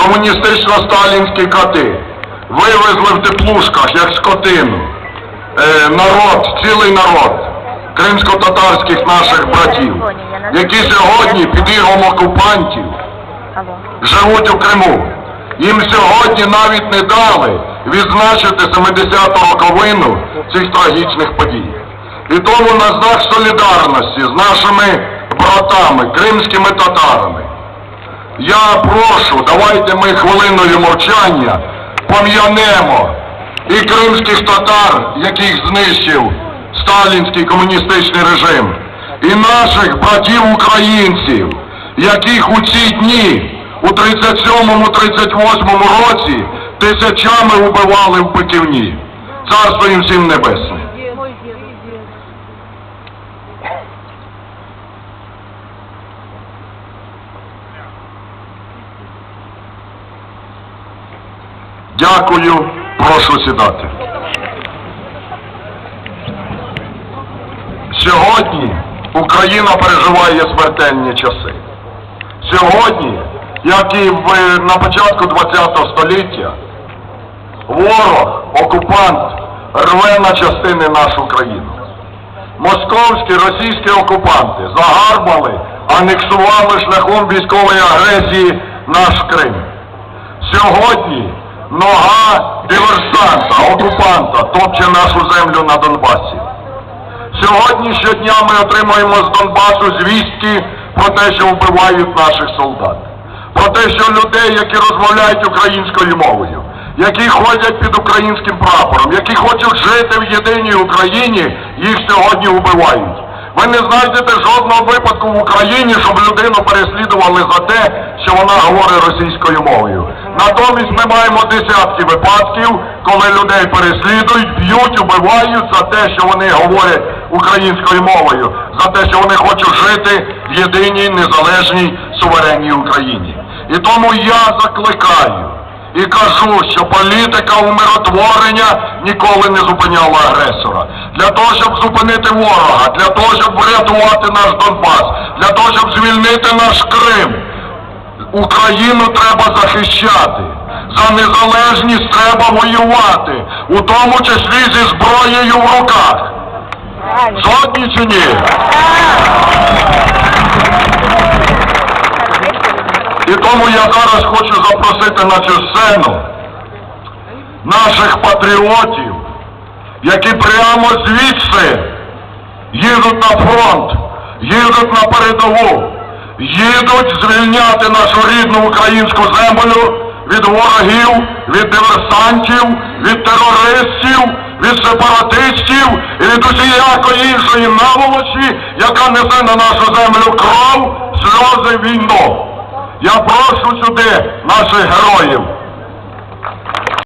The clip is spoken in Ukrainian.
комуністично-сталінські коти. Вивезли в теплушках, як скотину. Е, народ, цілий народ кримсько-татарських наших братів, які сьогодні під ігом окупантів живуть у Криму. Їм сьогодні навіть не дали відзначити 70-ту роковину цих трагічних подій. І тому на знак солідарності з нашими братами, кримськими татарами, я прошу, давайте ми хвилиною мовчання пом'янемо і кримських татар, яких знищив сталінський комуністичний режим, і наших братів-українців, яких у ці дні у 37-38 році тисячами убивали в Пеківні. Царство їм всім небесне. Дякую, прошу сідати. Сьогодні Україна переживає смертельні часи. Сьогодні, як і в, на початку ХХ століття, ворог, окупант рве на частини нашу країну. Московські, російські окупанти загарбали, анексували шляхом військової агресії наш Крим. Сьогодні нога диверсанта, окупанта топче нашу землю на Донбасі. Сьогодні щодня ми отримуємо з Донбасу звістки про те, що вбивають наших солдат. Про те, що людей, які розмовляють українською мовою, які ходять під українським прапором, які хочуть жити в єдиній Україні, їх сьогодні вбивають. Ви не знайдете жодного випадку в Україні, щоб людину переслідували за те, що вона говорить російською мовою. Натомість ми маємо десятки випадків, коли людей переслідують, б'ють, убивають за те, що вони говорять українською мовою, за те, що вони хочуть жити в єдиній незалежній суверенній Україні. І тому я закликаю і кажу, що політика умиротворення ніколи не зупиняла агресора. Для того, щоб зупинити ворога, для того, щоб врятувати наш Донбас, для того, щоб звільнити наш Крим, Україну треба захищати. За незалежність треба воювати, у тому числі зі зброєю в руках. Згодні чи ні? І тому я зараз хочу запросити на цю сцену наших патріотів, які прямо звідси їдуть на фронт, їдуть на передову, їдуть звільняти нашу рідну українську землю від ворогів, від диверсантів, від терористів, від сепаратистів і від усіякої іншої наволочі, яка несе на нашу землю кров, сльози, війну. Я прошу сюди наших героїв